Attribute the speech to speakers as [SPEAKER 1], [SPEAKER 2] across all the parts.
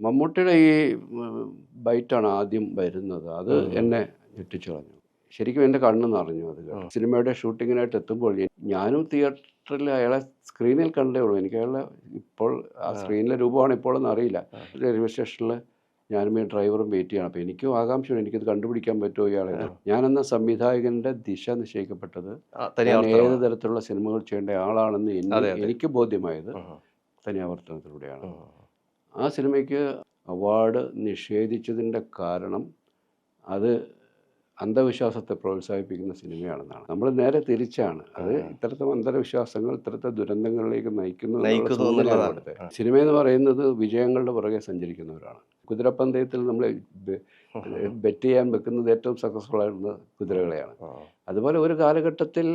[SPEAKER 1] മമ്മൂട്ടിയുടെ ഈ ബൈറ്റാണ് ആദ്യം വരുന്നത്. അത് എന്നെ ഞെട്ടിച്ചു കളഞ്ഞു. ശരിക്കും എന്റെ കണ്ണ് നിറഞ്ഞു അത്. സിനിമയുടെ ഷൂട്ടിങ്ങിനായിട്ട് എത്തുമ്പോൾ ഞാനും തിയേറ്ററിൽ അയാളെ സ്ക്രീനിൽ കണ്ടേ ഉള്ളൂ. എനിക്ക് അയാളെ ഇപ്പോൾ ആ. സ്ക്രീനിലെ രൂപമാണ് ഇപ്പോഴെന്ന് അറിയില്ല. റെയിൽവേ സ്റ്റേഷനിൽ ഞാനും ഈ ഡ്രൈവറും വെയിറ്റ് ചെയ്യണം. അപ്പോൾ എനിക്കും ആകാംക്ഷയാണ് എനിക്കിത് കണ്ടുപിടിക്കാൻ പറ്റുമോ ഇയാളെ. ഞാനെന്ന സംവിധായകന്റെ ദിശ നിശ്ചയിക്കപ്പെട്ടത് ഏത് തരത്തിലുള്ള സിനിമകൾ ചെയ്യേണ്ട ആളാണെന്ന്. എനിക്ക് ബോധ്യമായത് തനിയാവർത്തനത്തിലൂടെയാണ്. ആ സിനിമയ്ക്ക് അവാർഡ് നിഷേധിച്ചതിന്റെ കാരണം അത് അന്ധവിശ്വാസത്തെ പ്രോത്സാഹിപ്പിക്കുന്ന സിനിമയാണെന്നാണ്. നമ്മൾ നേരെ തിരിച്ചാണ്. അത് ഇത്തരത്തെ അന്ധവിശ്വാസങ്ങൾ ഇത്തരത്തെ ദുരന്തങ്ങളിലേക്ക് നയിക്കുന്നു. സിനിമ എന്ന് പറയുന്നത് വിജയങ്ങളുടെ പുറകെ സഞ്ചരിക്കുന്നവരാണ്. കുതിരപ്പന്തയത്തിൽ നമ്മൾ ബെറ്റ് ചെയ്യാൻ വെക്കുന്നത് ഏറ്റവും സക്സസ്ഫുൾ ആയിരുന്ന കുതിരകളെയാണ്. അതുപോലെ ഒരു കാലഘട്ടത്തിൽ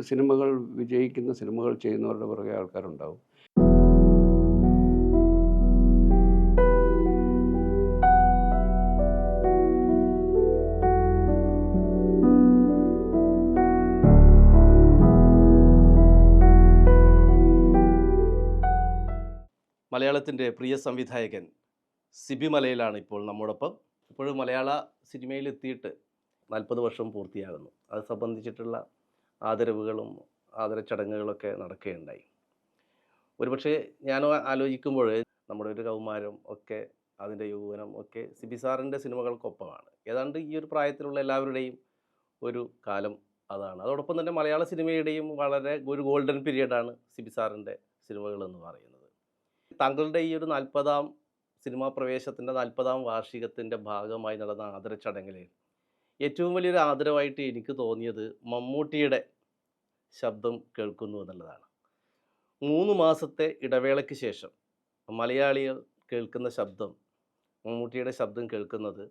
[SPEAKER 1] സിനിമകൾ വിജയിക്കുന്ന സിനിമകൾ ചെയ്യുന്നവരുടെ പുറകെ ആൾക്കാരുണ്ടാവും.
[SPEAKER 2] മലയാളത്തിന്റെ പ്രിയ സംവിധായകൻ സിബി മലയിലാണ് ഇപ്പോൾ നമ്മോടൊപ്പം. ഇപ്പോഴും മലയാള സിനിമയിൽ എത്തിയിട്ട് നാൽപ്പത് വർഷം പൂർത്തിയാകുന്നു. അത് സംബന്ധിച്ചിട്ടുള്ള ആദരവുകളും ആദരച്ചടങ്ങുകളൊക്കെ നടക്കുകയുണ്ടായി. ഒരുപക്ഷെ ഞാൻ ആലോചിക്കുമ്പോൾ നമ്മുടെ ഒരു കൗമാരം ഒക്കെ അതിന്റെ യൗവനം ഒക്കെ സിബി സാറിന്റെ സിനിമകൾക്കൊപ്പമാണ്. ഏതാണ്ട് ഈ ഒരു പ്രായത്തിലുള്ള എല്ലാവരുടെയും ഒരു കാലം അതാണ്. അതോടൊപ്പം തന്നെ മലയാള സിനിമയുടെയും വളരെ ഒരു ഗോൾഡൻ പീരീഡാണ് സിബി സാറിന്റെ സിനിമകൾ എന്ന് പറയുന്നത്. താങ്കളുടെ ഈ ഒരു നാൽപ്പതാം സിനിമാ പ്രവേശത്തിന്റെ നാൽപ്പതാം വാർഷികത്തിന്റെ ഭാഗമായി നടന്ന ആദര ചടങ്ങിൽ ഏറ്റവും വലിയൊരു ആദരവായിട്ട് എനിക്ക് തോന്നിയത് മമ്മൂട്ടിയുടെ ശബ്ദം കേൾക്കുന്നു എന്നുള്ളതാണ്. മൂന്ന് മാസത്തെ ഇടവേളയ്ക്ക് ശേഷം മലയാളികൾ കേൾക്കുന്ന ശബ്ദം മമ്മൂട്ടിയുടെ ശബ്ദം കേൾക്കുന്നത്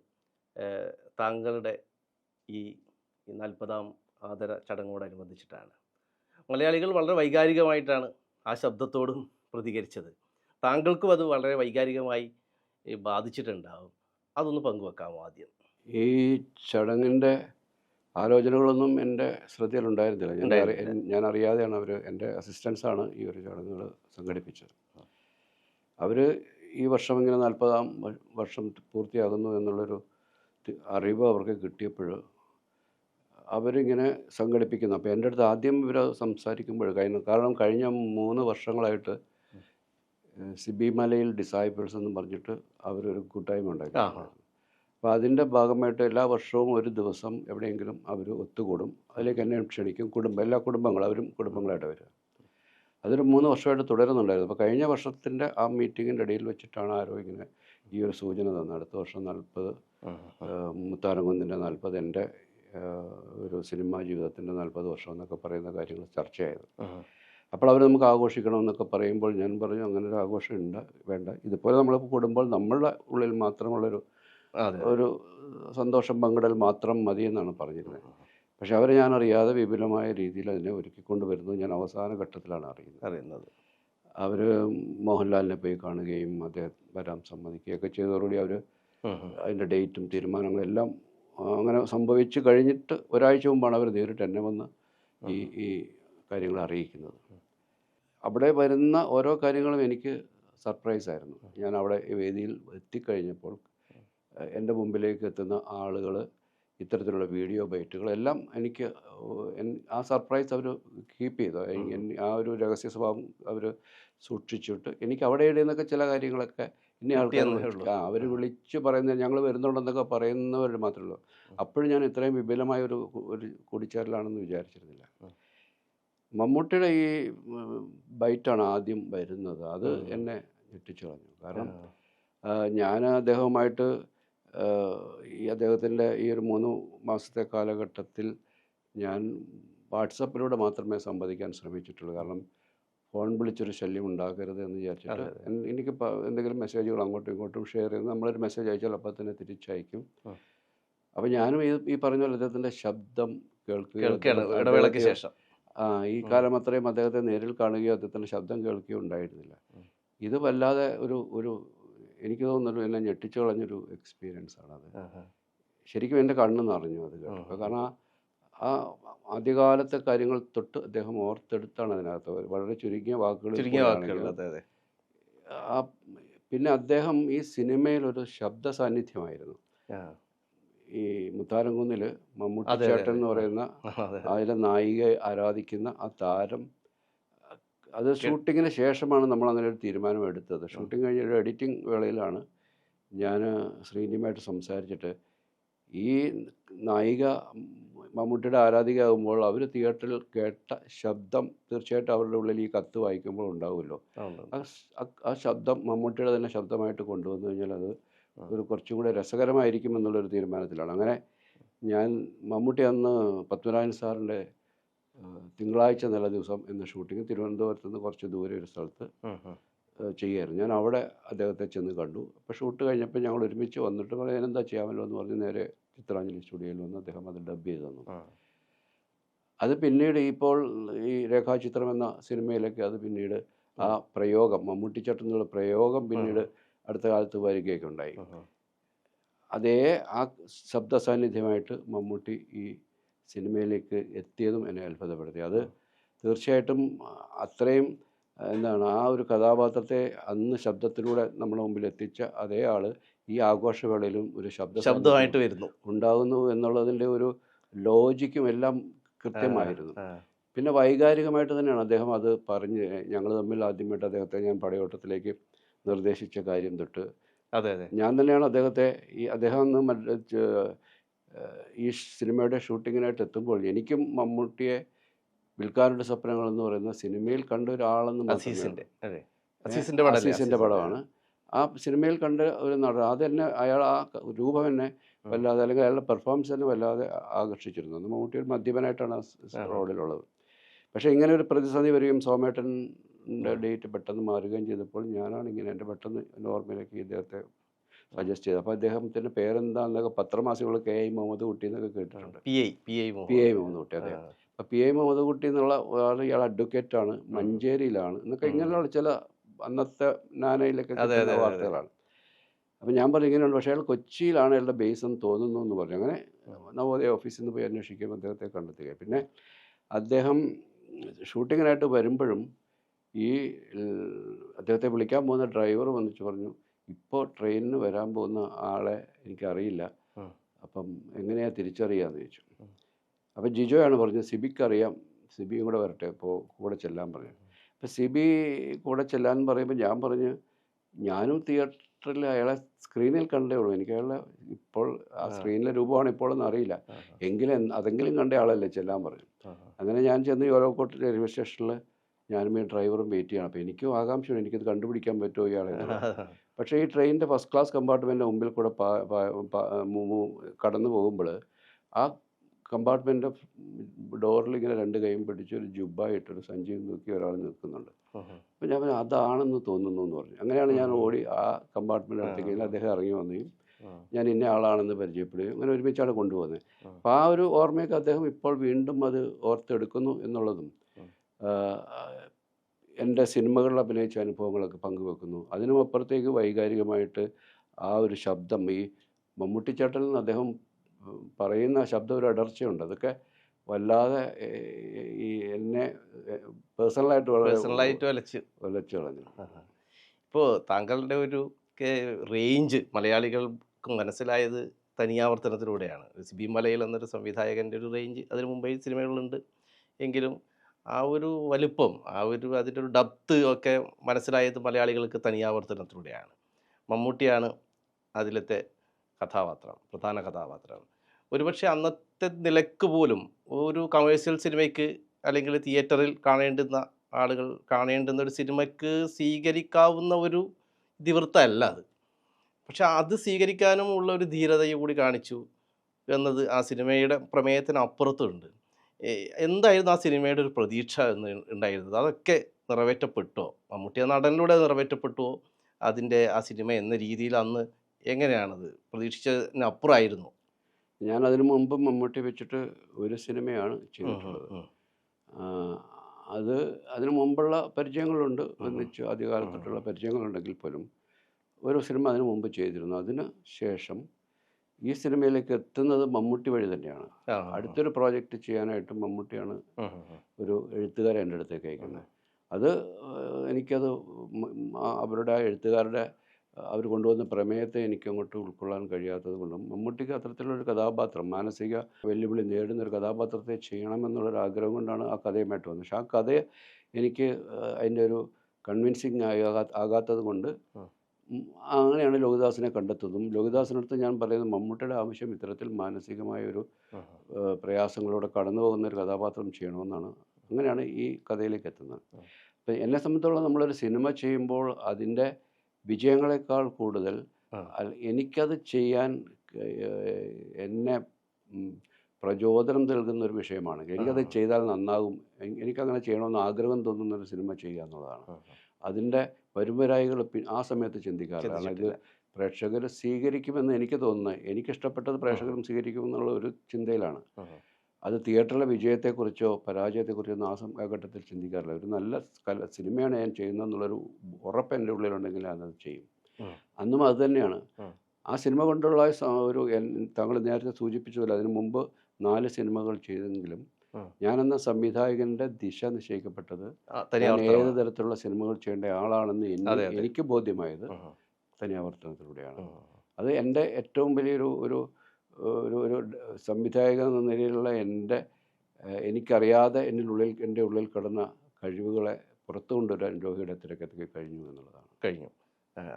[SPEAKER 2] താങ്കളുടെ ഈ നാൽപ്പതാം ആദര ചടങ്ങോടനുബന്ധിച്ചിട്ടാണ്. മലയാളികൾ വളരെ വൈകാരികമായിട്ടാണ് ആ ശബ്ദത്തോടും പ്രതികരിച്ചത്. താങ്കൾക്കും അത് വളരെ വൈകാരികമായി ബാധിച്ചിട്ടുണ്ടാവും. അതൊന്ന് പങ്കുവെക്കാമോ ആദ്യം?
[SPEAKER 1] ഈ ചടങ്ങിന്റെ ആലോചനകളൊന്നും എന്റെ ശ്രദ്ധയിലുണ്ടായിരുന്നില്ല. ഞാൻ
[SPEAKER 2] ഉണ്ടായിരുന്നില്ല.
[SPEAKER 1] ഞാൻ അറിയാതെയാണ് അവർ എന്റെ അസിസ്റ്റൻസാണ് ഈ ഒരു ചടങ്ങുകൾ സംഘടിപ്പിച്ചത്. അവർ ഈ വർഷം ഇങ്ങനെ നാൽപ്പതാം വർഷം പൂർത്തിയാകുന്നു എന്നുള്ളൊരു അറിവ് അവർക്ക് കിട്ടിയപ്പോൾ അവരിങ്ങനെ സംഘടിപ്പിക്കുന്നു. അപ്പോൾ എന്റെ അടുത്ത് ആദ്യം ഇവർ സംസാരിക്കുമ്പോൾ കഴിഞ്ഞ കാരണം കഴിഞ്ഞ മൂന്ന് വർഷങ്ങളായിട്ട് ഏഹ് സിബി മലയിൽ ഡിസൈബിൾസ് എന്ന് പറഞ്ഞിട്ട് അവരൊരു കൂട്ടായ്മ ഉണ്ടാക്കി.
[SPEAKER 2] അപ്പം
[SPEAKER 1] അപ്പോൾ അതിന്റെ ഭാഗമായിട്ട് എല്ലാ വർഷവും ഒരു ദിവസം എവിടെയെങ്കിലും അവർ ഒത്തുകൂടും. അതിലേക്ക് എന്നെ ക്ഷണിക്കും. കുടുംബം എല്ലാ കുടുംബങ്ങളും അവരും കുടുംബങ്ങളായിട്ട് വരിക. അതൊരു മൂന്ന് വർഷമായിട്ട് തുടരുന്നുണ്ടായിരുന്നു. അപ്പോൾ കഴിഞ്ഞ വർഷത്തിന്റെ ആ മീറ്റിങ്ങിന്റെ ഇടയിൽ വെച്ചിട്ടാണ് ആരോ ഇങ്ങനെ ഈ ഒരു സൂചന തന്നത്. അടുത്ത വർഷം നാൽപ്പത് മുത്താരംകുന്നിന്റെ നാൽപ്പത് എന്റെ ഒരു സിനിമാ ജീവിതത്തിന്റെ നാൽപ്പത് വർഷം എന്നൊക്കെ പറയുന്ന കാര്യങ്ങൾ ചർച്ചയായത്. അപ്പോൾ അവർ നമുക്ക് ആഘോഷിക്കണം എന്നൊക്കെ പറയുമ്പോൾ ഞാൻ പറഞ്ഞു അങ്ങനെ ഒരു ആഘോഷം ഉണ്ട് വേണ്ട. ഇതുപോലെ നമ്മൾ കൂടുമ്പോൾ നമ്മളുടെ ഉള്ളിൽ മാത്രമുള്ളൊരു ഒരു സന്തോഷം പങ്കിടൽ മാത്രം മതി എന്നാണ് പറഞ്ഞിരുന്നത്. പക്ഷെ അവരെ ഞാൻ അറിയാതെ വിപുലമായ രീതിയിൽ അതിനെ ഒരുക്കിക്കൊണ്ട് വരുന്നത് ഞാൻ അവസാന ഘട്ടത്തിലാണ് അറിയുന്നത്.
[SPEAKER 2] അറിയുന്നത്.
[SPEAKER 1] അവർ മോഹൻലാലിനെ പോയി കാണുകയും അദ്ദേഹം വരാൻ സമ്മതിക്കുകയൊക്കെ ചെയ്തതോടുകൂടി അവർ അതിന്റെ ഡേറ്റും തീരുമാനങ്ങളും എല്ലാം അങ്ങനെ സംഭവിച്ച് കഴിഞ്ഞിട്ട് ഒരാഴ്ച മുമ്പാണ് അവർ നേരിട്ട് എന്നെ വന്ന് ഈ ഈ കാര്യങ്ങൾ അറിയിക്കുന്നത്. അവിടെ വരുന്ന ഓരോ കാര്യങ്ങളും എനിക്ക് സർപ്രൈസ് ആയിരുന്നു. ഞാൻ അവിടെ വേദിയിൽ എത്തിക്കഴിഞ്ഞപ്പോൾ എന്റെ മുമ്പിലേക്ക് എത്തുന്ന ആളുകൾ ഇത്തരത്തിലുള്ള വീഡിയോ ബൈറ്റുകളെല്ലാം എനിക്ക് ആ സർപ്രൈസ് അവർ കീപ്പ് ചെയ്തു. ആ ഒരു രഹസ്യ സ്വഭാവം അവർ സൂക്ഷിച്ചിട്ട് എനിക്ക് അവിടെ ഇടയിൽ ചില കാര്യങ്ങളൊക്കെ ഇനി ആൾക്കാർ. ആ അവർ വിളിച്ച് പറയുന്നത് ഞങ്ങൾ വരുന്നുണ്ടെന്നൊക്കെ പറയുന്നവർ മാത്രമേ ഉള്ളൂ. അപ്പോഴും ഞാൻ ഇത്രയും വിപുലമായ ഒരു ഒരു കൂടിച്ചേരലാണെന്ന് വിചാരിച്ചിരുന്നില്ല. മമ്മൂട്ടിയുടെ ഈ ബൈറ്റാണ് ആദ്യം വരുന്നത്. അത് എന്നെ ഞെട്ടിച്ചു കളഞ്ഞു. കാരണം ഞാൻ അദ്ദേഹവുമായിട്ട് ഈ അദ്ദേഹത്തിന്റെ ഈ ഒരു മൂന്ന് മാസത്തെ കാലഘട്ടത്തിൽ ഞാൻ വാട്സപ്പിലൂടെ മാത്രമേ സംവദിക്കാൻ ശ്രമിച്ചിട്ടുള്ളൂ. കാരണം ഫോൺ വിളിച്ചൊരു ശല്യം ഉണ്ടാക്കരുത് എന്ന് വിചാരിച്ചിട്ട് എനിക്ക് എന്തെങ്കിലും മെസ്സേജുകൾ അങ്ങോട്ടും ഇങ്ങോട്ടും ഷെയർ ചെയ്ത് നമ്മളൊരു മെസ്സേജ് അയച്ചാൽ അപ്പം തന്നെ തിരിച്ചയക്കും.
[SPEAKER 2] അപ്പം
[SPEAKER 1] അപ്പോൾ ഞാനും ഈ ഈ പറഞ്ഞ പോലെ അദ്ദേഹത്തിന്റെ ശബ്ദം കേൾക്കുക
[SPEAKER 2] ഇടവേളയ്ക്ക് ശേഷം.
[SPEAKER 1] ഈ കാലം അത്രയും അദ്ദേഹത്തെ നേരിൽ കാണുകയോ അദ്ദേഹത്തിന്റെ ശബ്ദം കേൾക്കുകയോ ഉണ്ടായിരുന്നില്ല. ഇത് വല്ലാതെ ഒരു ഒരു എനിക്ക് തോന്നുന്നു എന്നെ ഞെട്ടിച്ചു കളഞ്ഞൊരു എക്സ്പീരിയൻസ് ആണ് അത്. ശരിക്കും എന്റെ കണ്ണ് നിറഞ്ഞു അത് കേട്ടപ്പോൾ കാരണം ആ- ആദ്യകാലത്തെ കാര്യങ്ങൾ തൊട്ട് അദ്ദേഹം ഓർത്തെടുത്താണ് അതിനകത്ത്. വളരെ ചുരുങ്ങിയ വാക്കുകൾ
[SPEAKER 2] ചുരുങ്ങിയ വാക്കുകൾ
[SPEAKER 1] ആ പിന്നെ അദ്ദേഹം ഈ സിനിമയിൽ ഒരു ശബ്ദ സാന്നിധ്യമായിരുന്നു. ഈ മുത്താരംകുന്നിൽ മമ്മൂട്ടി ചേട്ടൻ എന്ന് പറയുന്ന
[SPEAKER 2] അതെ
[SPEAKER 1] അതിലെ നായികയെ ആരാധിക്കുന്ന ആ താരം അത് ഷൂട്ടിങ്ങിന് ശേഷമാണ് നമ്മൾ അങ്ങനെ ഒരു തീരുമാനം എടുത്തത്. ഷൂട്ടിംഗ് കഴിഞ്ഞ ഒരു എഡിറ്റിംഗ് വേളയിലാണ് ഞാൻ ശ്രീനിയുമായിട്ട് സംസാരിച്ചിട്ട് ഈ നായിക മമ്മൂട്ടിയുടെ ആരാധികയാകുമ്പോൾ അവർ തിയേറ്ററിൽ കേട്ട ശബ്ദം തീർച്ചയായിട്ടും അവരുടെ ഉള്ളിൽ ഈ കത്ത് വായിക്കുമ്പോൾ ഉണ്ടാവുമല്ലോ.
[SPEAKER 2] ആ, ഉണ്ട്, ഉണ്ട്.
[SPEAKER 1] ആ ആ- ആ ശബ്ദം മമ്മൂട്ടിയുടെ തന്നെ ശബ്ദമായിട്ട് കൊണ്ടുവന്നു കഴിഞ്ഞാൽ അത് ഒരു കുറച്ചും കൂടെ രസകരമായിരിക്കും എന്നുള്ളൊരു തീരുമാനത്തിലാണ്. അങ്ങനെ ഞാൻ മമ്മൂട്ടി അന്ന് പത്മനാഭൻ സാറിന്റെ തിങ്കളാഴ്ച നല്ല ദിവസം എന്ന ഷൂട്ടിങ് തിരുവനന്തപുരത്ത് നിന്ന് കുറച്ച് ദൂരെ ഒരു സ്ഥലത്ത്. ചെയ്യായിരുന്നു ഞാൻ അവിടെ അദ്ദേഹത്തെ ചെന്ന് കണ്ടു. അപ്പോൾ ഷൂട്ട് കഴിഞ്ഞപ്പോൾ ഞങ്ങൾ ഒരുമിച്ച് വന്നിട്ട് പറയാൻ എന്താ ചെയ്യാമല്ലോ? എന്ന് പറഞ്ഞ് നേരെ ചിത്രാഞ്ജലി സ്റ്റുഡിയോയിൽ വന്ന് അദ്ദേഹം അത് ഡബ് ചെയ്ത് തന്നു. അത് പിന്നീട് ഇപ്പോൾ ഈ രേഖാചിത്രം എന്ന സിനിമയിലൊക്കെ അത് പിന്നീട് ആ പ്രയോഗം മമ്മൂട്ടിച്ചട്ടെന്നുള്ള പ്രയോഗം പിന്നീട് അടുത്ത കാലത്ത് വരികയൊക്കെ ഉണ്ടായി. അതേ ആ ശബ്ദ സാന്നിധ്യമായിട്ട് മമ്മൂട്ടി ഈ സിനിമയിലേക്ക് എത്തിയതും എന്നെ അത്ഭുതപ്പെടുത്തി. അത് തീർച്ചയായിട്ടും അത്രയും എന്താണ് ആ ഒരു കഥാപാത്രത്തെ അന്ന് ശബ്ദത്തിലൂടെ നമ്മുടെ മുമ്പിൽ എത്തിച്ച അതേ ആൾ ഈ ആഘോഷവേളയിലും ഒരു ശബ്ദ
[SPEAKER 2] ശബ്ദമായിട്ട് വരുന്നു.
[SPEAKER 1] ഉണ്ടാകുന്നു എന്നുള്ളതിന്റെ ഒരു ലോജിക്കും എല്ലാം കൃത്യമായിരുന്നു. പിന്നെ വൈകാരികമായിട്ട് തന്നെയാണ് അദ്ദേഹം അത് പറഞ്ഞ് ഞങ്ങൾ തമ്മിൽ ആദ്യമായിട്ട് അദ്ദേഹത്തെ ഞാൻ പടയോട്ടത്തിലേക്ക് നിർദ്ദേശിച്ച കാര്യം തൊട്ട്
[SPEAKER 2] അതെ അതെ.
[SPEAKER 1] ഞാൻ തന്നെയാണ് അദ്ദേഹത്തെ ഈ അദ്ദേഹം അന്ന് മറ്റേ ഈ സിനിമയുടെ ഷൂട്ടിങ്ങിനായിട്ട് എത്തുമ്പോൾ എനിക്കും മമ്മൂട്ടിയെ വിൽക്കാരുടെ സ്വപ്നങ്ങൾ എന്ന് പറയുന്ന സിനിമയിൽ കണ്ട ഒരാളെന്ന്
[SPEAKER 2] അസീസിന്റെ അതെ. അസീസിന്റെ പടം
[SPEAKER 1] അസീസിന്റെ പടമാണ്. ആ സിനിമയിൽ കണ്ട ഒരു നട നടൻ തന്നെ അയാൾ ആ രൂപം തന്നെ വല്ലാതെ അല്ലെങ്കിൽ അയാളുടെ പെർഫോമൻസ് തന്നെ വല്ലാതെ ആകർഷിച്ചിരുന്നു. അന്ന് മമ്മൂട്ടി ഒരു മദ്യപനായിട്ടാണ് റോഡിലുള്ളത് പക്ഷേ ഇങ്ങനെ ഒരു പ്രതിസന്ധി വരികയും സോമേട്ടന്റെ ഡേറ്റ് പെട്ടെന്ന് മാറുകയും ചെയ്തപ്പോൾ ഞാനാണ് ഇങ്ങനെ എന്റെ പെട്ടെന്ന് ഓർമ്മയിലേക്ക് ഇദ്ദേഹത്തെ സജസ്റ്റ് ചെയ്തത്. അപ്പോൾ അദ്ദേഹത്തിന്റെ പേരെന്താണെന്നൊക്കെ പത്രമാസികൾ കെ ഐ മുഹമ്മദ് കുട്ടി എന്നൊക്കെ കേട്ടിട്ടുണ്ട്.
[SPEAKER 2] P I P I
[SPEAKER 1] P I Muhammad Kutty അതെ. അപ്പോൾ പി ഐ മുഹമ്മദ് കുട്ടി എന്നുള്ള ഒരാൾ ഇയാൾ അഡ്വക്കേറ്റ് ആണ് മഞ്ചേരിയിലാണ്. എന്നൊക്കെ ഇങ്ങനെയുള്ള ചില അന്നത്തെ നാനയിലൊക്കെ വാർത്തകളാണ്. അപ്പം ഞാൻ പറഞ്ഞു ഇങ്ങനെയുണ്ട്. പക്ഷേ അയാൾ കൊച്ചിയിലാണ് അയാളുടെ ബേസ് എന്ന് തോന്നുന്നു എന്ന് പറഞ്ഞു. അങ്ങനെ നവോദയ ഓഫീസിൽ നിന്ന് പോയി അന്വേഷിക്കുമ്പോൾ അദ്ദേഹത്തെ കണ്ടെത്തുക പിന്നെ അദ്ദേഹം ഷൂട്ടിങ്ങിനായിട്ട് വരുമ്പോഴും ഈ അദ്ദേഹത്തെ വിളിക്കാൻ പോകുന്ന ഡ്രൈവർ വന്നിട്ട് പറഞ്ഞു ഇപ്പോൾ ട്രെയിനിന് വരാൻ പോകുന്ന ആളെ എനിക്കറിയില്ല. അപ്പം എങ്ങനെയാണ് തിരിച്ചറിയാന്ന് ചോദിച്ചു. അപ്പം ജിജോയാണ് പറഞ്ഞത് സിബിക്ക് അറിയാം സിബിയും കൂടെ വരട്ടെ അപ്പോൾ കൂടെ ചെല്ലാൻ പറഞ്ഞു. അപ്പം സിബി കൂടെ ചെല്ലാൻ പറയുമ്പോൾ ഞാൻ പറഞ്ഞു ഞാനും തിയേറ്ററിൽ അയാളെ സ്ക്രീനിൽ കണ്ടേ ഉള്ളൂ. എനിക്ക് അയാളെ ഇപ്പോൾ ആ സ്ക്രീനിലെ രൂപമാണ് ഇപ്പോഴൊന്നും അറിയില്ല. എങ്കിലും അതെങ്കിലും കണ്ട ആളല്ലേ ചെല്ലാൻ പറഞ്ഞു. അങ്ങനെ ഞാൻ ചെന്ന് യോരോക്കോട്ട് റെയിൽവേ സ്റ്റേഷനിൽ ഞാനും ഈ ഡ്രൈവറും വെയിറ്റ് ചെയ്യണം. അപ്പോൾ എനിക്കും ആകാംക്ഷയാണ് എനിക്കത് കണ്ടുപിടിക്കാൻ പറ്റുമോ ഇയാളെ. പക്ഷേ ഈ ട്രെയിനിന്റെ ഫസ്റ്റ് ക്ലാസ് കമ്പാർട്ട്മെന്റിന്റെ മുമ്പിൽ കൂടെ കടന്നു പോകുമ്പോൾ ആ കമ്പാർട്ട്മെന്റ് ഡോറിൽ ഇങ്ങനെ രണ്ട് കൈയും പിടിച്ച് ഒരു ജുബായിട്ടൊരു സഞ്ചിയും തൂക്കി ഒരാൾ നിൽക്കുന്നുണ്ട്. അപ്പോൾ ഞാൻ പറഞ്ഞു, അതാണെന്ന് തോന്നുന്നു എന്ന് പറഞ്ഞു. അങ്ങനെയാണ് ഞാൻ ഓടി ആ കമ്പാർട്ട്മെന്റ് അടുത്തേക്ക് കഴിഞ്ഞാൽ അദ്ദേഹം ഇറങ്ങി വന്നെയും ഞാൻ ഇന്ന ആളാണെന്ന് പരിചയപ്പെടുകയും അങ്ങനെ ഒരുമിച്ചാണ് കൊണ്ടുപോകുന്നത്. അപ്പോൾ ആ ഒരു ഓർമ്മയൊക്കെ അദ്ദേഹം ഇപ്പോൾ വീണ്ടും അത് ഓർത്തെടുക്കുന്നു എന്നുള്ളതും എന്റെ സിനിമകളിൽ അഭിനയിച്ച അനുഭവങ്ങളൊക്കെ പങ്കുവെക്കുന്നു. അതിനും അപ്പുറത്തേക്ക് വൈകാരികമായിട്ട് ആ ഒരു ശബ്ദം ഈ മമ്മൂട്ടിച്ചേട്ടനിൽ നിന്ന് അദ്ദേഹം പറയുന്ന ശബ്ദം ഒരു അടർച്ചയുണ്ട്. അതൊക്കെ വല്ലാതെ ഈ എന്നെ പേഴ്സണലായിട്ട്
[SPEAKER 2] പേഴ്സണലായിട്ട് വലച്ച്.
[SPEAKER 1] വലച്ചു കളഞ്ഞു.
[SPEAKER 2] ഇപ്പോൾ താങ്കളുടെ ഒരു റേഞ്ച് മലയാളികൾക്ക് മനസ്സിലായത് തനിയാവർത്തനത്തിലൂടെയാണ്. സിബി മലയിൽ എന്നൊരു സംവിധായകന്റെ ഒരു റേഞ്ച് അതിന് മുമ്പേ സിനിമകളുണ്ട് എങ്കിലും ആ ഒരു വലുപ്പം ആ ഒരു അതിന്റെ ഒരു ഡപ്ത് ഒക്കെ മനസ്സിലായത് മലയാളികൾക്ക് തനിയാവർത്തനത്തിലൂടെയാണ്. മമ്മൂട്ടിയാണ് അതിലത്തെ കഥാപാത്രം പ്രധാന കഥാപാത്രം. ഒരുപക്ഷെ അന്നത്തെ നിലയ്ക്ക് പോലും ഒരു കമേഴ്സ്യൽ സിനിമയ്ക്ക് അല്ലെങ്കിൽ തിയേറ്ററിൽ കാണേണ്ടുന്ന ആളുകൾ കാണേണ്ടുന്ന ഒരു സിനിമയ്ക്ക് സ്വീകരിക്കാവുന്ന ഒരു ഇതിവൃത്തമല്ല അത്. പക്ഷെ അത് സ്വീകരിക്കാനും ഉള്ള ഒരു ധീരതയും കൂടി കാണിച്ചു എന്നത് ആ സിനിമയുടെ പ്രമേയത്തിന് അപ്പുറത്തുണ്ട് ഏ, എന്തായിരുന്നു ആ സിനിമയുടെ ഒരു പ്രതീക്ഷ എന്ന് ഉണ്ടായിരുന്നത്? അതൊക്കെ നിറവേറ്റപ്പെട്ടോ? മമ്മൂട്ടി നടനിലൂടെ നിറവേറ്റപ്പെട്ടുവോ അതിന്റെ ആ സിനിമ എന്ന രീതിയിൽ അന്ന് എങ്ങനെയാണത്? പ്രതീക്ഷിച്ചതിനപ്പുറമായിരുന്നു.
[SPEAKER 1] ഞാൻ അതിനു മുമ്പ് മമ്മൂട്ടി വെച്ചിട്ട് ഒരു സിനിമയാണ് ചെയ്തിട്ടുള്ളത്. അത് അതിനു മുമ്പുള്ള പരിചയങ്ങളുണ്ട്. ഒന്നിച്ച് ആദ്യകാലത്തൊട്ടുള്ള പരിചയങ്ങളുണ്ടെങ്കിൽ പോലും ഒരു സിനിമ അതിനു മുമ്പ് ചെയ്തിരുന്നു. അതിന് ശേഷം ഈ സിനിമയിലേക്ക് എത്തുന്നത് മമ്മൂട്ടി വഴി തന്നെയാണ്. അടുത്തൊരു പ്രോജക്റ്റ് ചെയ്യാനായിട്ട് മമ്മൂട്ടിയാണ്. ഒരു എഴുത്തുകാരെ എന്റെ അടുത്തേക്ക് അയക്കുന്നത്. അത് എനിക്കത് അവരുടെ ആ എഴുത്തുകാരുടെ അവർ കൊണ്ടുവന്ന പ്രമേയത്തെ എനിക്ക് അങ്ങോട്ട് ഉൾക്കൊള്ളാൻ കഴിയാത്തത് കൊണ്ടും മമ്മൂട്ടിക്ക് അത്തരത്തിലുള്ളൊരു കഥാപാത്രം മാനസിക വെല്ലുവിളി നേടുന്ന ഒരു കഥാപാത്രത്തെ ചെയ്യണമെന്നുള്ളൊരു ആഗ്രഹം കൊണ്ടാണ് ആ കഥയുമായിട്ട് വന്നത്. പക്ഷെ ആ കഥയെ എനിക്ക് അതിന്റെ ഒരു കൺവിൻസിങ് ആകാ ആകാത്തത് കൊണ്ട് അങ്ങനെയാണ് ലോകദാസിനെ കണ്ടെത്തുന്നതും. ലോകദാസിനടുത്ത് ഞാൻ പറയുന്നത് മമ്മൂട്ടിയുടെ ആവശ്യം ഇത്തരത്തിൽ മാനസികമായ ഒരു പ്രയാസങ്ങളോടെ കടന്നു പോകുന്ന ഒരു കഥാപാത്രം ചെയ്യണമെന്നാണ് അങ്ങനെയാണ് ഈ കഥയിലേക്ക് എത്തുന്നത്. അപ്പം എന്നെ സംബന്ധിച്ചോളം നമ്മളൊരു സിനിമ ചെയ്യുമ്പോൾ അതിന്റെ വിജയങ്ങളെക്കാൾ കൂടുതൽ എനിക്കത് ചെയ്യാൻ എന്നെ പ്രചോദനം നൽകുന്ന ഒരു വിഷയമാണ്. എനിക്കത് ചെയ്താൽ നന്നാകും. എനിക്കങ്ങനെ ചെയ്യണമെന്ന് ആഗ്രഹം തോന്നുന്ന ഒരു സിനിമ ചെയ്യുക എന്നുള്ളതാണ്. അതിന്റെ വരുംവരായികൾ ആ സമയത്ത് ചിന്തിക്കാറില്ല ഇത്. പ്രേക്ഷകർ സ്വീകരിക്കുമെന്ന് എനിക്ക് തോന്നുന്നത്. എനിക്കിഷ്ടപ്പെട്ടത് പ്രേക്ഷകരും സ്വീകരിക്കുമെന്നുള്ള ഒരു ചിന്തയിലാണ്. അത് തിയേറ്ററിലെ വിജയത്തെക്കുറിച്ചോ പരാജയത്തെക്കുറിച്ചോ ഒന്നും ആ ഘട്ടത്തിൽ ചിന്തിക്കാറില്ല. ഒരു നല്ല കല സിനിമയാണ് ഞാൻ ചെയ്യുന്നതെന്നുള്ളൊരു ഉറപ്പ് എന്റെ ഉള്ളിലുണ്ടെങ്കിൽ ഞാനത് ചെയ്യും. അന്നും അത് തന്നെയാണ്. ആ. സിനിമ കൊണ്ടുള്ള ഒരു തങ്ങൾ താങ്കൾ നേരത്തെ സൂചിപ്പിച്ചതുപോലെ അതിനു മുമ്പ് നാല് സിനിമകൾ ചെയ്തെങ്കിലും. ഞാനെന്ന സംവിധായകന്റെ ദിശ നിശ്ചയിക്കപ്പെട്ടത് ഏത് തരത്തിലുള്ള സിനിമകൾ ചെയ്യേണ്ട ആളാണെന്ന്. എനിക്ക് ബോധ്യമായത്. തനിയാവർത്തനത്തിലൂടെയാണ് അത് എന്റെ ഏറ്റവും വലിയൊരു ഒരു ഒരു ഒരു സംവിധായകൻ എന്ന നിലയിലുള്ള എന്റെ എനിക്കറിയാതെ എന്റെ ഉള്ളിൽ എന്റെ ഉള്ളിൽ കിടന്ന കഴിവുകളെ പുറത്തു കൊണ്ടുവരാൻ രോഹിയുടെ തിരക്കത്തേക്ക് കഴിഞ്ഞു എന്നുള്ളതാണ്.
[SPEAKER 2] കഴിഞ്ഞു.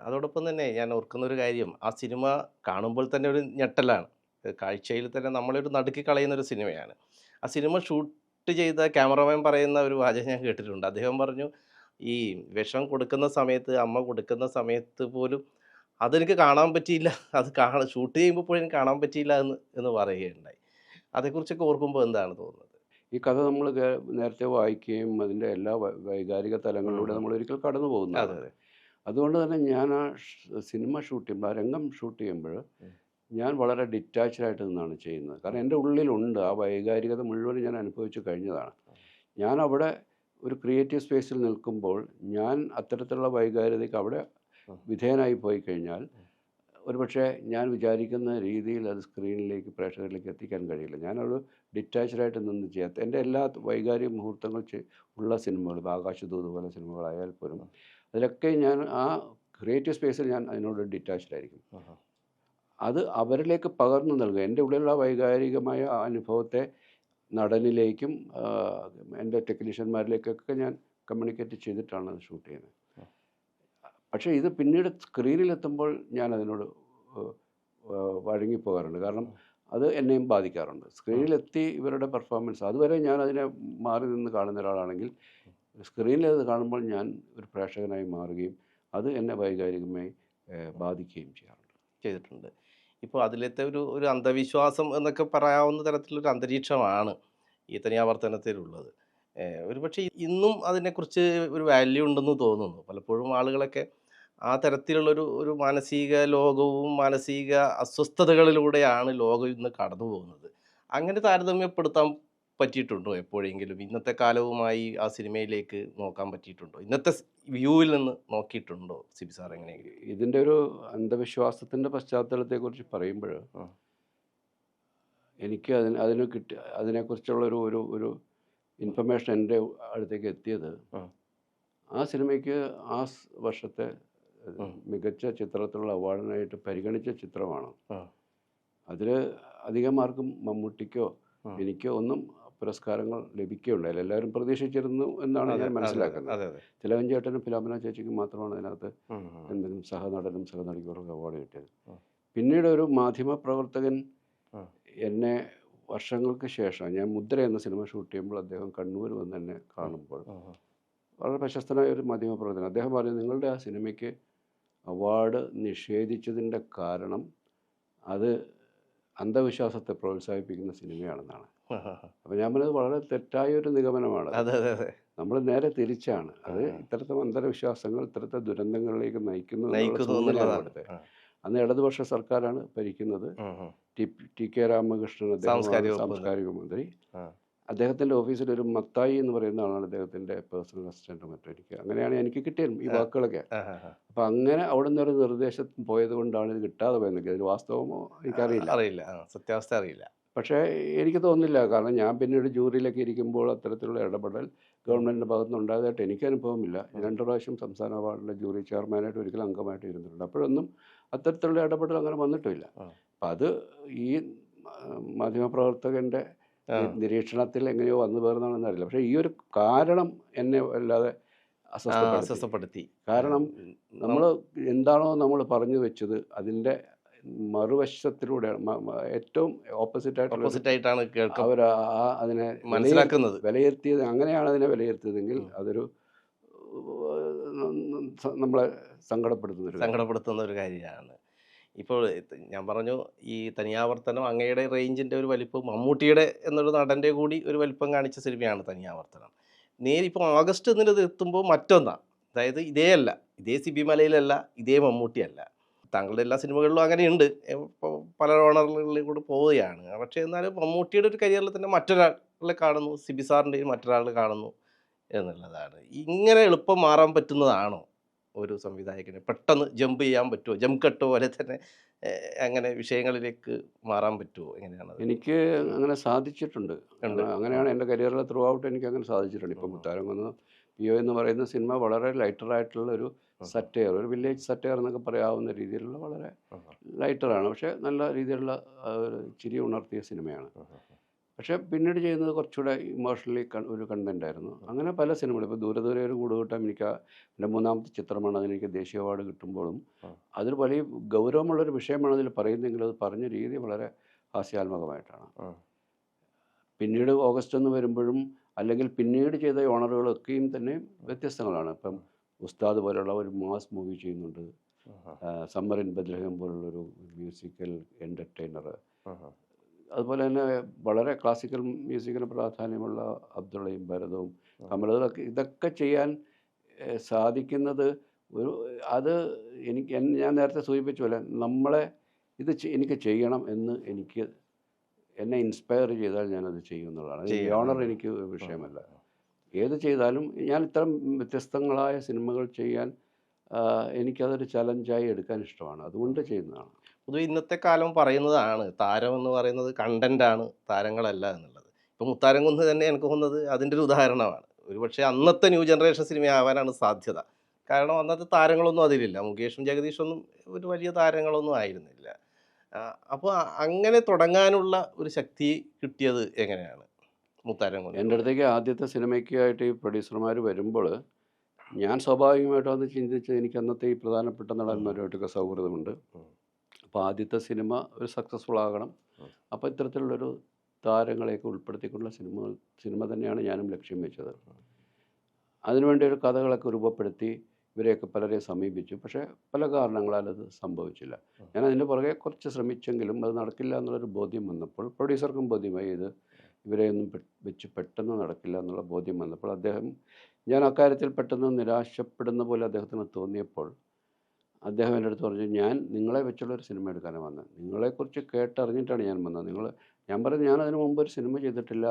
[SPEAKER 2] അതോടൊപ്പം തന്നെ ഞാൻ ഓർക്കുന്ന ഒരു കാര്യം ആ സിനിമ കാണുമ്പോൾ തന്നെ ഒരു ഞെട്ടലാണ്. കാഴ്ചയിൽ തന്നെ നമ്മളൊരു നടുക്കി കളയുന്ന ഒരു സിനിമയാണ്. ആ സിനിമ ഷൂട്ട് ചെയ്ത ക്യാമറമാൻ പറയുന്ന ഒരു വാചകം ഞാൻ കേട്ടിട്ടുണ്ട്. അദ്ദേഹം പറഞ്ഞു ഈ വിഷം കൊടുക്കുന്ന സമയത്ത് അമ്മ കൊടുക്കുന്ന സമയത്ത് പോലും അതെനിക്ക് കാണാൻ പറ്റിയില്ല. അത് കാണാൻ ഷൂട്ട് ചെയ്യുമ്പോൾ പോലും എനിക്ക് കാണാൻ പറ്റിയില്ല എന്ന് എന്ന് പറയുകയുണ്ടായി. അതേക്കുറിച്ചൊക്കെ ഓർക്കുമ്പോൾ എന്താണ് തോന്നുന്നത്?
[SPEAKER 1] ഈ കഥ നമ്മൾ നേരത്തെ വായിക്കുകയും അതിന്റെ എല്ലാ വൈകാരിക തലങ്ങളിലൂടെ നമ്മൾ ഒരിക്കൽ കടന്നു
[SPEAKER 2] പോകുന്നു
[SPEAKER 1] അതുകൊണ്ട് തന്നെ ഞാൻ ആ സിനിമ ഷൂട്ട് ചെയ്യുമ്പോൾ ആ രംഗം ഷൂട്ട് ചെയ്യുമ്പോൾ. ഞാൻ വളരെ ഡിറ്റാച്ച്ഡ് ആയിട്ട് നിന്നാണ് ചെയ്യുന്നത്. കാരണം എന്റെ ഉള്ളിലുണ്ട്. ആ വൈകാരികത മുഴുവൻ ഞാൻ അനുഭവിച്ചു കഴിഞ്ഞതാണ്. ഞാൻ അവിടെ ഒരു ക്രിയേറ്റീവ് സ്പേസിൽ നിൽക്കുമ്പോൾ ഞാൻ അത്തരത്തിലുള്ള വൈകാരികതയ്ക്ക് അവിടെ. വിധേയനായി പോയി കഴിഞ്ഞാൽ ഒരുപക്ഷെ ഞാൻ വിചാരിക്കുന്ന രീതിയിൽ അത് സ്ക്രീനിലേക്ക് പ്രേക്ഷകരിലേക്ക് എത്തിക്കാൻ കഴിയില്ല. ഞാനൊരു ഡിറ്റാച്ച്ഡ് ആയിട്ട് നിന്ന് ചെയ്യാത്ത എന്റെ എല്ലാ വൈകാരിക മുഹൂർത്തങ്ങൾ ഉള്ള സിനിമകൾ ഇപ്പോൾ ആകാശദൂത് പോലെ സിനിമകളായാൽ പോലും അതിലൊക്കെ ഞാൻ ആ ക്രിയേറ്റീവ് സ്പേസിൽ ഞാൻ അതിനോട് ഡിറ്റാച്ച്ഡ് ആയിരിക്കും. അത് അവരിലേക്ക് പകർന്നു നൽകുക. എന്റെ ഉള്ളിലുള്ള വൈകാരികമായ അനുഭവത്തെ നടനിലേക്കും എന്റെ ടെക്നീഷ്യന്മാരിലേക്കൊക്കെ ഞാൻ കമ്മ്യൂണിക്കേറ്റ് ചെയ്തിട്ടാണ് അത് ഷൂട്ട് ചെയ്യുന്നത്. പക്ഷേ ഇത് പിന്നീട് സ്ക്രീനിലെത്തുമ്പോൾ ഞാൻ അതിനോട് വഴങ്ങിപ്പോകാറുണ്ട്. കാരണം അത് എന്നെയും ബാധിക്കാറുണ്ട്. സ്ക്രീനിലെത്തി ഇവരുടെ പെർഫോമൻസ് അതുവരെ ഞാൻ അതിനെ മാറി നിന്ന് കാണുന്ന ഒരാളാണെങ്കിൽ സ്ക്രീനിൽ അത് കാണുമ്പോൾ ഞാൻ ഒരു പ്രേക്ഷകനായി മാറുകയും അത് എന്നെ വൈകാരികമായി ബാധിക്കുകയും ചെയ്യാറുണ്ട്.
[SPEAKER 2] ചെയ്തിട്ടുണ്ട്. ഇപ്പോൾ അതിലത്തെ ഒരു ഒരു അന്ധവിശ്വാസം എന്നൊക്കെ പറയാവുന്ന തരത്തിലൊരു അന്തരീക്ഷമാണ് ഈ തനിയാവർത്തനത്തിലുള്ളത്. ഏഹ് ഒരു പക്ഷേ ഇന്നും അതിനെക്കുറിച്ച് ഒരു വാല്യൂ ഉണ്ടെന്ന് തോന്നുന്നു. പലപ്പോഴും ആളുകളൊക്കെ ആ തരത്തിലുള്ളൊരു ഒരു മാനസിക ലോകവും മാനസിക അസ്വസ്ഥതകളിലൂടെയാണ് ലോകം ഇന്ന് കടന്നു പോകുന്നത് അങ്ങനെ താരതമ്യപ്പെടുത്താൻ പറ്റിയിട്ടുണ്ടോ എപ്പോഴെങ്കിലും? ഇന്നത്തെ കാലവുമായി ആ സിനിമയിലേക്ക് നോക്കാൻ പറ്റിയിട്ടുണ്ടോ? ഇന്നത്തെ വ്യൂവിൽ നിന്ന് നോക്കിയിട്ടുണ്ടോ സിബി സാർ എങ്ങനെയെങ്കിലും?
[SPEAKER 1] ഇതിന്റെ ഒരു അന്ധവിശ്വാസത്തിന്റെ പശ്ചാത്തലത്തെക്കുറിച്ച് പറയുമ്പോൾ എനിക്ക് അതിന് അതിന് കിട്ടി അതിനെക്കുറിച്ചുള്ള ഒരു ഒരു ഒരു ഇൻഫർമേഷൻ എന്റെ അടുത്തേക്ക് എത്തിയത് ആ. സിനിമയ്ക്ക് ആ വർഷത്തെ മികച്ച ചിത്രത്തിലുള്ള അവാർഡിനായിട്ട് പരിഗണിച്ച ചിത്രമാണ്. അതിൽ അധികം ആർക്കും മമ്മൂട്ടിക്കോ എനിക്കോ ഒന്നും പുരസ്കാരങ്ങൾ ലഭിക്കുകയുണ്ടായില്ല എല്ലാവരും പ്രതീക്ഷിച്ചിരുന്നു എന്നാണ് ഞാൻ മനസ്സിലാക്കുന്നത്. ചിലവഞ്ചേട്ടനും ഫിലോമന ചേച്ചിക്കും മാത്രമാണ് അതിനകത്ത്. എന്തെങ്കിലും സഹനടനും സഹനടിക്കും അവാർഡ് കിട്ടിയത്. പിന്നീട് ഒരു മാധ്യമ പ്രവർത്തകൻ എന്നെ വർഷങ്ങൾക്ക് ശേഷം ഞാൻ മുദ്ര എന്ന സിനിമ ഷൂട്ട് ചെയ്യുമ്പോൾ അദ്ദേഹം കണ്ണൂർ വന്ന് എന്നെ കാണുമ്പോൾ. വളരെ പ്രശസ്തനായ ഒരു മാധ്യമ പ്രവർത്തകൻ. അദ്ദേഹം പറഞ്ഞു നിങ്ങളുടെ ആ സിനിമയ്ക്ക് അവാർഡ് നിഷേധിച്ചതിന്റെ കാരണം അത് അന്ധവിശ്വാസത്തെ പ്രോത്സാഹിപ്പിക്കുന്ന സിനിമയാണെന്നാണ്. അപ്പോൾ ഞാൻ പറഞ്ഞത് വളരെ തെറ്റായ ഒരു നിഗമനമാണ്.
[SPEAKER 2] അതെ അതെ അതെ.
[SPEAKER 1] നമ്മൾ നേരെ തിരിച്ചാണ്. അത് ഇത്തരത്തെ അന്ധവിശ്വാസങ്ങൾ ഇത്തരത്തെ ദുരന്തങ്ങളിലേക്ക് നയിക്കുന്നു അവിടുത്തെ അന്ന് ഇടതുപക്ഷ സർക്കാരാണ് ഭരിക്കുന്നത്. ടി കെ രാമകൃഷ്ണൻ അദ്ദേഹം
[SPEAKER 2] സാംസ്കാരിക
[SPEAKER 1] മന്ത്രി. അദ്ദേഹത്തിന്റെ ഓഫീസിൽ ഒരു മത്തായി എന്ന് പറയുന്ന ആളാണ് അദ്ദേഹത്തിന്റെ പേഴ്സണൽ അസിസ്റ്റന്റ് മറ്റോ എനിക്ക് അങ്ങനെയാണ് എനിക്ക് കിട്ടിയത് ഈ വാക്കുകളൊക്കെ. അപ്പം അങ്ങനെ അവിടെ നിന്ന് ഒരു നിർദ്ദേശം പോയത് കൊണ്ടാണ് ഇത് കിട്ടാതെ പോയത് വാസ്തവമോ എനിക്കറിയില്ല.
[SPEAKER 2] അറിയില്ല. സത്യാവസ്ഥ അറിയില്ല.
[SPEAKER 1] പക്ഷേ എനിക്ക് തോന്നുന്നില്ല. കാരണം ഞാൻ പിന്നീട് ജൂറിയിലൊക്കെ ഇരിക്കുമ്പോൾ അത്തരത്തിലുള്ള ഇടപെടൽ ഗവൺമെന്റിന്റെ ഭാഗത്തുനിന്ന് ഉണ്ടായതായിട്ട് എനിക്ക് അനുഭവമില്ല. രണ്ട് പ്രാവശ്യം സംസ്ഥാന അവാർഡിലെ ജൂറി ചെയർമാനായിട്ട് ഒരിക്കലും അംഗമായിട്ട് ഇരുന്നിട്ടുണ്ട്. അപ്പോഴൊന്നും അത്തരത്തിലുള്ള ഇടപെടൽ അങ്ങനെ
[SPEAKER 2] വന്നിട്ടില്ല.
[SPEAKER 1] അപ്പം അത് ഈ മാധ്യമപ്രവർത്തകന്റെ നിരീക്ഷണത്തിൽ എങ്ങനെയോ വന്നു പേർന്നാണെന്ന് അറിയില്ല. പക്ഷേ ഈ ഒരു കാരണം എന്നെ വല്ലാതെ അസ്വസ്ഥപ്പെടുത്തി. കാരണം നമ്മൾ എന്താണോ നമ്മൾ പറഞ്ഞു വെച്ചത് അതിന്റെ മറുവശത്തിലൂടെ മ- മ- ഏറ്റവും ഓപ്പോസിറ്റ് ആയിട്ട്
[SPEAKER 2] ഓപ്പോസിറ്റ് ആയിട്ടാണ്
[SPEAKER 1] അവർ അതിനെ
[SPEAKER 2] മനസ്സിലാക്കുന്നത്.
[SPEAKER 1] വിലയിരുത്തിയത് അങ്ങനെയാണ് അതിനെ വിലയിരുത്തിയതെങ്കിൽ അതൊരു നമ്മളെ സങ്കടപ്പെടുത്തുന്ന.
[SPEAKER 2] സങ്കടപ്പെടുത്തുന്ന ഒരു കാര്യമാണ്. ഇപ്പോൾ ഞാൻ പറഞ്ഞു ഈ തനിയാവർത്തനം അങ്ങയുടെ റേഞ്ചിന്റെ ഒരു വലിപ്പം മമ്മൂട്ടിയുടെ എന്നൊരു നടന്റെ കൂടി ഒരു വലിപ്പം കാണിച്ച സിനിമയാണ് തനിയാവർത്തനം. നേരിപ്പോൾ ഓഗസ്റ്റ് എന്നിട്ട് എത്തുമ്പോൾ മറ്റൊന്നാണ് അതായത് ഇതേ അല്ല ഇതേ സിബിമലയിലല്ല ഇതേ മമ്മൂട്ടിയല്ല. താങ്കളുടെ എല്ലാ സിനിമകളിലും അങ്ങനെയുണ്ട്. പല ഓണറുകളിൽ കൂടെ പോവുകയാണ്. പക്ഷേ എന്നാലും മമ്മൂട്ടിയുടെ ഒരു കരിയറിൽ തന്നെ മറ്റൊരാളെ കാണുന്നു സിബി സാറിന്റെയും മറ്റൊരാൾ കാണുന്നു എന്നുള്ളതാണ്. ഇങ്ങനെ എളുപ്പം മാറാൻ പറ്റുന്നതാണോ ഒരു സംവിധായകന്? പെട്ടെന്ന് ജമ്പ് ചെയ്യാൻ പറ്റുമോ ജമ്പ് കട്ട്? പോലെ തന്നെ അങ്ങനെ വിഷയങ്ങളിലേക്ക് മാറാൻ പറ്റുമോ എങ്ങനെയാണ്
[SPEAKER 1] എനിക്ക് അങ്ങനെ സാധിച്ചിട്ടുണ്ട്. അങ്ങനെയാണ് എന്റെ കരിയറിൽ ത്രൂ ഔട്ട് എനിക്ക് അങ്ങനെ സാധിച്ചിട്ടുണ്ട്. ഇപ്പം. മുത്താരം വന്ന് പി ഒ എന്ന് പറയുന്ന സിനിമ വളരെ ലൈറ്ററായിട്ടുള്ള ഒരു സറ്റയർ ഒരു വില്ലേജ് സറ്റയർ എന്നൊക്കെ പറയാവുന്ന രീതിയിലുള്ള വളരെ ലൈറ്ററാണ്. പക്ഷേ നല്ല രീതിയിലുള്ള ചിരി ഉണർത്തിയ സിനിമയാണ്. പക്ഷേ പിന്നീട് ചെയ്യുന്നത് കുറച്ചുകൂടെ ഇമോഷണലി ഒരു കണ്ടന്റ് ആയിരുന്നു. അങ്ങനെ പല സിനിമകളും ഇപ്പോൾ ദൂരെ ദൂരെ ഒരു കൂടുകൂട്ടം എനിക്ക് എന്റെ മൂന്നാമത്തെ ചിത്രമാണ് അതിനെനിക്ക് ദേശീയ അവാർഡ് കിട്ടുമ്പോഴും. അതിൽ വലിയ ഗൗരവമുള്ളൊരു വിഷയമാണ് അതിൽ പറയുന്നതെങ്കിൽ അത് പറഞ്ഞ രീതി വളരെ ഹാസ്യാത്മകമായിട്ടാണ്. പിന്നീട് ഓഗസ്റ്റ് എന്ന് വരുമ്പോഴും അല്ലെങ്കിൽ പിന്നീട് ചെയ്ത ഓണറുകളൊക്കെയും തന്നെ വ്യത്യസ്തങ്ങളാണ്. ഇപ്പം ഉസ്താദ് പോലുള്ള ഒരു മാസ് മൂവി ചെയ്യുന്നുണ്ട്. സമ്മർ ഇൻ ബദ്രഹം പോലുള്ളൊരു മ്യൂസിക്കൽ എന്റർടൈനർ അതുപോലെ തന്നെ വളരെ ക്ലാസിക്കൽ മ്യൂസിക്കിന് പ്രാധാന്യമുള്ള അബ്ദുള്ളയും ഭരതവും കമലതൊക്കെ ഇതൊക്കെ ചെയ്യാൻ സാധിക്കുന്നത് ഒരു അത് എനിക്ക് ഞാൻ നേരത്തെ സൂചിപ്പിച്ച പോലെ നമ്മളെ ഇത് എനിക്ക് ചെയ്യണം എന്ന് എനിക്ക് എന്നെ ഇൻസ്പയർ ചെയ്താൽ ഞാനത് ചെയ്യുമെന്നുള്ളതാണ്.
[SPEAKER 2] ഈ.
[SPEAKER 1] ഓണർ എനിക്ക് വിഷയമല്ല. ഏത് ചെയ്താലും ഞാൻ ഇത്തരം വ്യത്യസ്തങ്ങളായ സിനിമകൾ ചെയ്യാൻ എനിക്കതൊരു ചലഞ്ചായി എടുക്കാൻ ഇഷ്ടമാണ്. അതുകൊണ്ട് ചെയ്യുന്നതാണ്.
[SPEAKER 2] പൊതുവെ ഇന്നത്തെ കാലം പറയുന്നതാണ് താരം എന്ന് പറയുന്നത് കണ്ടന്റാണ് താരങ്ങളല്ല എന്നുള്ളത്. ഇപ്പം മുത്താരംകുന്ന് തന്നെ എനിക്ക് തോന്നുന്നത് അതിന്റെ ഒരു ഉദാഹരണമാണ്. ഒരുപക്ഷെ അന്നത്തെ ന്യൂ ജനറേഷൻ സിനിമ ആവാനാണ് സാധ്യത. കാരണം അന്നത്തെ താരങ്ങളൊന്നും അതിലില്ല. മുകേഷും ജഗദീഷൊന്നും ഒരു വലിയ താരങ്ങളൊന്നും ആയിരുന്നില്ല. അപ്പോൾ അങ്ങനെ തുടങ്ങാനുള്ള ഒരു ശക്തി കിട്ടിയത് എങ്ങനെയാണ്? മുത്താരംകുന്ന്
[SPEAKER 1] എന്റെ അടുത്തേക്ക് ആദ്യത്തെ സിനിമയ്ക്കായിട്ട് ഈ പ്രൊഡ്യൂസർമാർ വരുമ്പോൾ ഞാൻ സ്വാഭാവികമായിട്ടും അത് ചിന്തിച്ച് എനിക്ക് അന്നത്തെ ഈ പ്രധാനപ്പെട്ട നടന്മാരുമായിട്ടൊക്കെ സൗഹൃദമുണ്ട്. അപ്പോൾ ആദ്യത്തെ സിനിമ ഒരു സക്സസ്ഫുൾ ആകണം. അപ്പോൾ ഇത്തരത്തിലുള്ളൊരു താരങ്ങളെയൊക്കെ ഉൾപ്പെടുത്തിക്കൊണ്ടുള്ള സിനിമ സിനിമ തന്നെയാണ് ഞാനും ലക്ഷ്യം വെച്ചത്. അതിനുവേണ്ടി ഒരു കഥകളൊക്കെ രൂപപ്പെടുത്തി ഇവരെയൊക്കെ പലരെ സമീപിച്ചു. പക്ഷേ പല കാരണങ്ങളാൽ അത് സംഭവിച്ചില്ല. ഞാൻ അതിന്റെ പുറകെ കുറച്ച് ശ്രമിച്ചെങ്കിലും അത് നടക്കില്ല എന്നുള്ളൊരു ബോധ്യം വന്നപ്പോൾ പ്രൊഡ്യൂസർക്കും ബോധ്യമായി ഇത് ഇവരെയൊന്നും ഒന്നും വെച്ച് പെട്ടെന്ന് നടക്കില്ല എന്നുള്ള ബോധ്യം വന്നപ്പോൾ അദ്ദേഹം ഞാൻ അക്കാര്യത്തിൽ പെട്ടെന്ന് നിരാശപ്പെടുന്ന പോലെ അദ്ദേഹത്തിന് തോന്നിയപ്പോൾ അദ്ദേഹം എന്റെ അടുത്ത് പറഞ്ഞു ഞാൻ നിങ്ങളെ വെച്ചുള്ള ഒരു സിനിമ എടുക്കാനാണ് വന്നത് നിങ്ങളെക്കുറിച്ച് കേട്ടറിഞ്ഞിട്ടാണ് ഞാൻ വന്നത്. നിങ്ങൾ ഞാൻ പറഞ്ഞു ഞാൻ അതിന് മുമ്പ് ഒരു സിനിമ ചെയ്തിട്ടില്ല.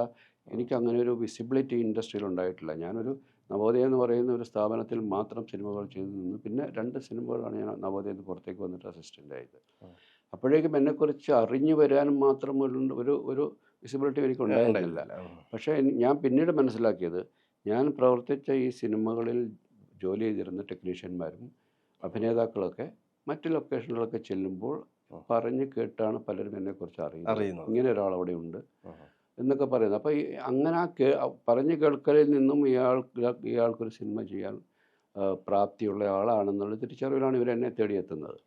[SPEAKER 1] എനിക്ക് അങ്ങനെ ഒരു വിസിബിലിറ്റി ഇൻഡസ്ട്രിയിൽ ഉണ്ടായിട്ടില്ല. ഞാനൊരു നവോദയ എന്ന് പറയുന്ന ഒരു സ്ഥാപനത്തിൽ മാത്രം സിനിമകൾ ചെയ്തു നിന്നു. പിന്നെ രണ്ട് സിനിമകളാണ് ഞാൻ നവോദയത്തിന് പുറത്തേക്ക് വന്നിട്ട് അസിസ്റ്റന്റ് ആയത്. അപ്പോഴേക്കും എന്നെക്കുറിച്ച് അറിഞ്ഞു വരാൻ മാത്രം ഒരു ഒരു വിസിബിലിറ്റി എനിക്ക് ഉണ്ടായിരുന്നില്ല. പക്ഷേ ഞാൻ പിന്നീട് മനസ്സിലാക്കിയത് ഞാൻ പ്രവർത്തിച്ച ഈ സിനിമകളിൽ ജോലി ചെയ്തിരുന്ന ടെക്നീഷ്യന്മാരും അഭിനേതാക്കളൊക്കെ മറ്റ് ലൊക്കേഷനുകളൊക്കെ ചെല്ലുമ്പോൾ പറഞ്ഞു കേട്ടാണ് പലരും എന്നെക്കുറിച്ച് അറിയുന്നത്.
[SPEAKER 2] അറിയുന്നത്.
[SPEAKER 1] ഇങ്ങനെ ഒരാൾ അവിടെ ഉണ്ട് എന്നൊക്കെ പറയുന്നത്. അപ്പോൾ ഈ അങ്ങനെ ആ കേ പറഞ്ഞു കേൾക്കലിൽ നിന്നും ഇയാൾ ഇയാൾക്കൊരു സിനിമ ചെയ്യാൻ പ്രാപ്തിയുള്ള ആളാണെന്നുള്ള തിരിച്ചറിവിലാണ് ഇവരെന്നെ തേടിയെത്തുന്നത്.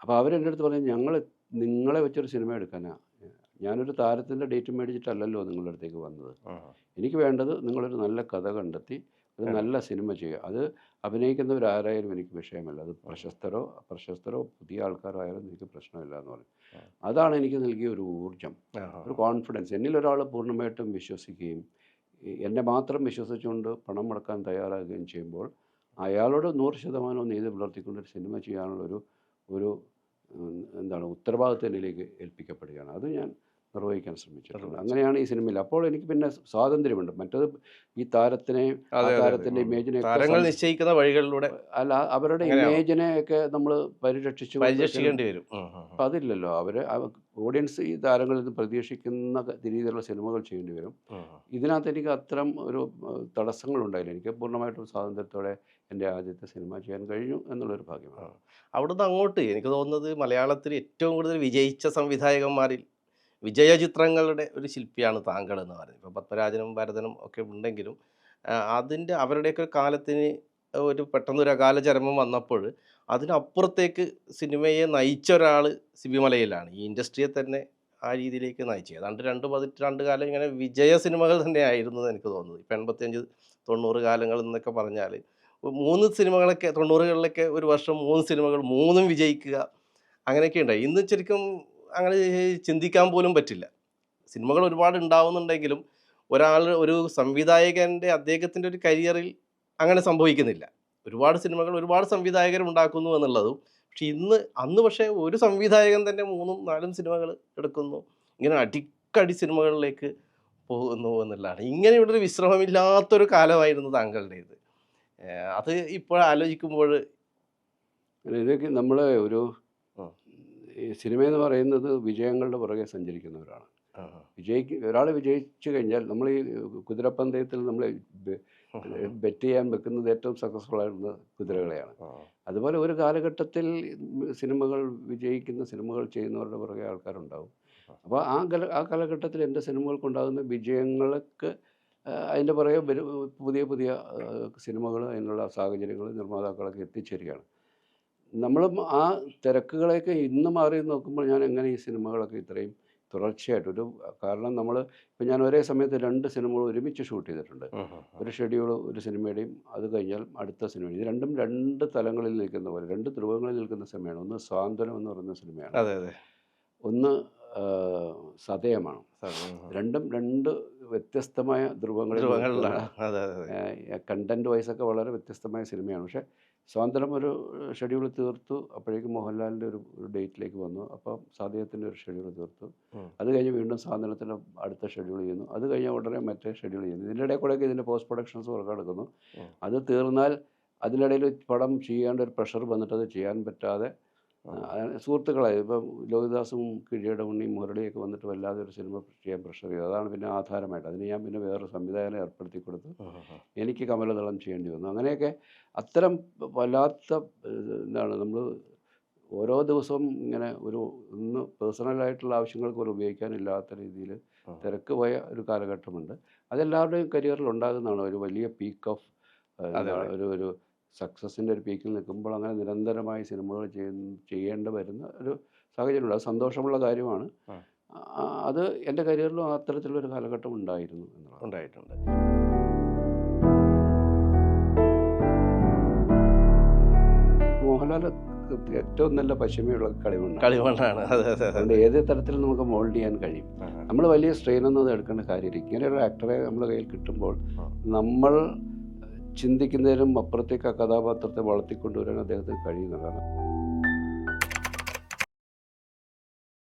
[SPEAKER 1] അപ്പോൾ അവരെന്റെ അടുത്ത് പറഞ്ഞു ഞങ്ങൾ നിങ്ങളെ വെച്ചൊരു സിനിമ എടുക്കാനാണ് ഞാനൊരു താരത്തിന്റെ ഡേറ്റ് മേടിച്ചിട്ടല്ലല്ലോ നിങ്ങളുടെ അടുത്തേക്ക് വന്നത്. എനിക്ക് വേണ്ടത് നിങ്ങളൊരു നല്ല കഥ കണ്ടെത്തി ഒരു നല്ല സിനിമ ചെയ്യുക. അത് അഭിനയിക്കുന്നവരാരായാലും എനിക്ക് വിഷയമല്ല. അത് പ്രശസ്തരോ അപ്രശസ്തരോ പുതിയ ആൾക്കാരോ ആയാലും എനിക്ക് പ്രശ്നമില്ല എന്ന് പറഞ്ഞു അതാണ് എനിക്ക് നൽകിയ ഒരു ഊർജം ഒരു കോൺഫിഡൻസ് എന്നിൽ ഒരാൾ പൂർണമായിട്ടും വിശ്വസിക്കുകയും എന്നെ മാത്രം വിശ്വസിച്ചുകൊണ്ട് പണം മുടക്കാൻ തയ്യാറാകുകയും ചെയ്യുമ്പോൾ അയാളോട് നൂറ് ശതമാനവും നീതി പുലർത്തിക്കൊണ്ട് ഒരു സിനിമ ചെയ്യാനുള്ള ഒരു ഒരു എന്താണ് ഉത്തരവാദിത്വത്തിലേക്ക് ഏൽപ്പിക്കപ്പെടുകയാണ്. അത് ഞാൻ നിർവഹിക്കാൻ ശ്രമിച്ചിട്ടുണ്ട്. അങ്ങനെയാണ് ഈ സിനിമയിൽ. അപ്പോൾ എനിക്ക് പിന്നെ സ്വാതന്ത്ര്യമുണ്ട്. മറ്റത് ഈ താരത്തിനെ താരത്തിന്റെ ഇമേജിനെ
[SPEAKER 2] നിശ്ചയിക്കുന്ന വഴികളിലൂടെ
[SPEAKER 1] അല്ല അവരുടെ ഇമേജിനെ ഒക്കെ നമ്മൾ പരിരക്ഷിച്ചു
[SPEAKER 2] പരിരക്ഷിക്കേണ്ടി വരും.
[SPEAKER 1] അപ്പം അതില്ലല്ലോ. അവർ ഓഡിയൻസ് ഈ താരങ്ങളിൽ നിന്ന് പ്രതീക്ഷിക്കുന്ന രീതിയിലുള്ള സിനിമകൾ ചെയ്യേണ്ടി വരും. ഇതിനകത്ത് എനിക്ക് അത്തരം ഒരു തടസ്സങ്ങൾ ഉണ്ടായില്ല. എനിക്ക് പൂർണമായിട്ടും സ്വാതന്ത്ര്യത്തോടെ എന്റെ ആദ്യത്തെ സിനിമ ചെയ്യാൻ കഴിഞ്ഞു എന്നുള്ളൊരു ഭാഗ്യമാണ്.
[SPEAKER 2] അവിടുന്ന് അങ്ങോട്ട് എനിക്ക് തോന്നുന്നത് മലയാളത്തിൽ ഏറ്റവും കൂടുതൽ വിജയിച്ച സംവിധായകന്മാരിൽ വിജയ ചിത്രങ്ങളുടെ ഒരു ശില്പിയാണ് താങ്കൾ എന്ന് പറയുന്നത്. ഇപ്പോൾ പത്മരാജനും ഭരതനും ഒക്കെ ഉണ്ടെങ്കിലും അതിന്റെ അവരുടെയൊക്കെ കാലത്തിന് ഒരു പെട്ടെന്നൊരു അകാല വന്നപ്പോൾ അതിനപ്പുറത്തേക്ക് സിനിമയെ നയിച്ച ഒരാൾ സിബിമലയിലാണ് ഈ ഇൻഡസ്ട്രിയെ തന്നെ ആ രീതിയിലേക്ക് നയിച്ചത്. ഏതാണ്ട് രണ്ട് പതിറ്റാണ്ട് കാലം ഇങ്ങനെ വിജയ സിനിമകൾ തന്നെയായിരുന്നു എനിക്ക് തോന്നുന്നത്. ഇപ്പം എൺപത്തിയഞ്ച് തൊണ്ണൂറ് കാലങ്ങൾ എന്നൊക്കെ പറഞ്ഞാൽ മൂന്ന് സിനിമകളൊക്കെ തൊണ്ണൂറുകളിലൊക്കെ ഒരു വർഷം മൂന്ന് സിനിമകൾ മൂന്നും വിജയിക്കുക അങ്ങനെയൊക്കെ ഉണ്ടായി. ഇന്ന് ശരിക്കും അങ്ങനെ ചിന്തിക്കാൻ പോലും പറ്റില്ല. സിനിമകൾ ഒരുപാട് ഉണ്ടാവുന്നുണ്ടെങ്കിലും ഒരാൾ ഒരു സംവിധായകന്റെ അദ്ദേഹത്തിന്റെ ഒരു കരിയറിൽ അങ്ങനെ സംഭവിക്കുന്നില്ല. ഒരുപാട് സിനിമകൾ ഒരുപാട് സംവിധായകർ ഉണ്ടാക്കുന്നു എന്നുള്ളതും പക്ഷെ ഇന്ന് അന്ന് പക്ഷേ ഒരു സംവിധായകൻ തന്നെ മൂന്നും നാലും സിനിമകൾ എടുക്കുന്നു. ഇങ്ങനെ അടിക്കടി സിനിമകളിലേക്ക് പോകുന്നു എന്നുള്ളതാണ്. ഇങ്ങനെ ഒരു വിശ്രമമില്ലാത്തൊരു കാലമായിരുന്നു താങ്കളുടേത്. അത് ഇപ്പോൾ ആലോചിക്കുമ്പോൾ
[SPEAKER 1] ഇതൊക്കെ നമ്മൾ ഒരു സിനിമ എന്ന് പറയുന്നത് വിജയങ്ങളുടെ പുറകെ സഞ്ചരിക്കുന്നവരാണ്. വിജയിക്ക് ഒരാൾ വിജയിച്ചു കഴിഞ്ഞാൽ നമ്മൾ ഈ കുതിരപ്പന്തയത്തിൽ നമ്മൾ ബെറ്റ് ചെയ്യാൻ വെക്കുന്നത് ഏറ്റവും സക്സസ്ഫുൾ ആയിരുന്ന കുതിരകളെയാണ്. അതുപോലെ ഒരു കാലഘട്ടത്തിൽ സിനിമകൾ വിജയിക്കുന്ന സിനിമകൾ ചെയ്യുന്നവരുടെ പുറകെ ആൾക്കാരുണ്ടാവും. അപ്പോൾ ആ കല ആ കാലഘട്ടത്തിൽ എന്റെ സിനിമകൾക്കുണ്ടാകുന്ന വിജയങ്ങൾക്ക് അതിന്റെ പുറകെ പുതിയ പുതിയ സിനിമകൾ അതിനുള്ള സാഹചര്യങ്ങൾ നിർമ്മാതാക്കളൊക്കെ എത്തിച്ചേരുകയാണ്. നമ്മളും ആ തിരക്കുകളെയൊക്കെ ഇന്ന് മാറി നോക്കുമ്പോൾ ഞാൻ എങ്ങനെ ഈ സിനിമകളൊക്കെ ഇത്രയും തുടർച്ചയായിട്ട് ഒരു കാരണം നമ്മൾ ഇപ്പം ഞാൻ ഒരേ സമയത്ത് രണ്ട് സിനിമകൾ ഒരുമിച്ച് ഷൂട്ട് ചെയ്തിട്ടുണ്ട്. ഒരു ഷെഡ്യൂൾ ഒരു സിനിമയുടെയും അത് കഴിഞ്ഞാൽ അടുത്ത സിനിമ ഇത് രണ്ടും രണ്ട് തലങ്ങളിൽ നിൽക്കുന്ന പോലെ രണ്ട് ധ്രുവങ്ങളിൽ നിൽക്കുന്ന സിനിമയാണ്. ഒന്ന് സ്വാതന്ത്ര്യം എന്ന് പറയുന്ന സിനിമയാണ്.
[SPEAKER 2] അതെ അതെ.
[SPEAKER 1] ഒന്ന് സതയമാണ്. രണ്ടും രണ്ട് വ്യത്യസ്തമായ ധ്രുവങ്ങളിൽ കണ്ടന്റ് വൈസൊക്കെ വളരെ വ്യത്യസ്തമായ സിനിമയാണ്. പക്ഷേ സ്വാതന്ത്ര്യം ഒരു ഷെഡ്യൂൾ തീർത്തു. അപ്പോഴേക്കും മോഹൻലാലിന്റെ ഒരു ഒരു ഡേറ്റിലേക്ക് വന്നു. അപ്പോൾ സാധ്യത്തിന്റെ ഒരു ഷെഡ്യൂൾ തീർത്തു. അത് കഴിഞ്ഞ് വീണ്ടും സ്വാതന്ത്ര്യത്തിന്റെ അടുത്ത ഷെഡ്യൂൾ ചെയ്യുന്നു. അത് കഴിഞ്ഞ ഉടനെ മറ്റേ ഷെഡ്യൂൾ ചെയ്യുന്നു. ഇതിന്റെ ഇടയിൽ കൂടെയൊക്കെ ഇതിന്റെ പോസ്റ്റ് പ്രൊഡക്ഷൻസ് വർക്ക് എടുക്കുന്നു. അത് തീർന്നാൽ അതിനിടയിൽ പടം ചെയ്യേണ്ട ഒരു പ്രഷർ വന്നിട്ട് അത് ചെയ്യാൻ പറ്റാതെ സുഹൃത്തുക്കളായി ഇപ്പം ലോഹിദാസും കിഴിയുടെ ഉണ്ണിയും മുരളിയൊക്കെ വന്നിട്ട് വല്ലാതെ ഒരു സിനിമ ചെയ്യാൻ പ്രഷർ ചെയ്തു അതാണ് പിന്നെ ആധാരമായിട്ട് അതിന് ഞാൻ പിന്നെ വേറൊരു സംവിധായകനെ ഏർപ്പെടുത്തി കൊടുത്തു. എനിക്ക് കമലദളം ചെയ്യേണ്ടി വന്നു അങ്ങനെയൊക്കെ അത്തരം വല്ലാത്ത എന്താണ് നമ്മൾ ഓരോ ദിവസവും ഇങ്ങനെ ഒരു ഒന്ന് പേഴ്സണലായിട്ടുള്ള ആവശ്യങ്ങൾക്ക് ഒരു ഉപയോഗിക്കാനില്ലാത്ത രീതിയിൽ. തിരക്ക് പോയ ഒരു കാലഘട്ടമുണ്ട് അതെല്ലാവരുടെയും കരിയറിൽ ഉണ്ടാകുന്നതാണ് ഒരു വലിയ പീക്ക് ഓഫ്. ഒരു ഒരു സക്സസിന്റെ ഒരു പീക്കിൽ നിൽക്കുമ്പോൾ അങ്ങനെ നിരന്തരമായി സിനിമകൾ ചെയ്യുന്ന ചെയ്യേണ്ടി വരുന്ന ഒരു സാഹചര്യമുണ്ട്. അത് സന്തോഷമുള്ള കാര്യമാണ്. അത് എന്റെ കരിയറിലും അത്തരത്തിലുള്ളൊരു കാലഘട്ടം ഉണ്ടായിരുന്നു എന്നുള്ളത്
[SPEAKER 2] ഉണ്ടായിട്ടുണ്ട്.
[SPEAKER 1] മോഹൻലാൽ ഏറ്റവും നല്ല പശ്ചിമയുള്ള കളിമണ്ണാണ്.
[SPEAKER 2] കളിമണ്ണാണ്. അതെ അതെ അതെ.
[SPEAKER 1] അതുകൊണ്ട് ഏത് തരത്തിൽ നമുക്ക് മോൾഡ് ചെയ്യാൻ കഴിയും. നമ്മൾ വലിയ സ്ട്രെയിൻ ഒന്നും അത് എടുക്കേണ്ട കാര്യമില്ല. ഇങ്ങനെ ഒരു ആക്ടറെ നമ്മുടെ കയ്യിൽ കിട്ടുമ്പോൾ നമ്മൾ ചിന്തിക്കുന്നതിനും അപ്പുറത്തേക്ക് ആ കഥാപാത്രത്തെ വളർത്തിക്കൊണ്ടുവരാൻ അദ്ദേഹത്തിന് കഴിയുന്നതാണ്.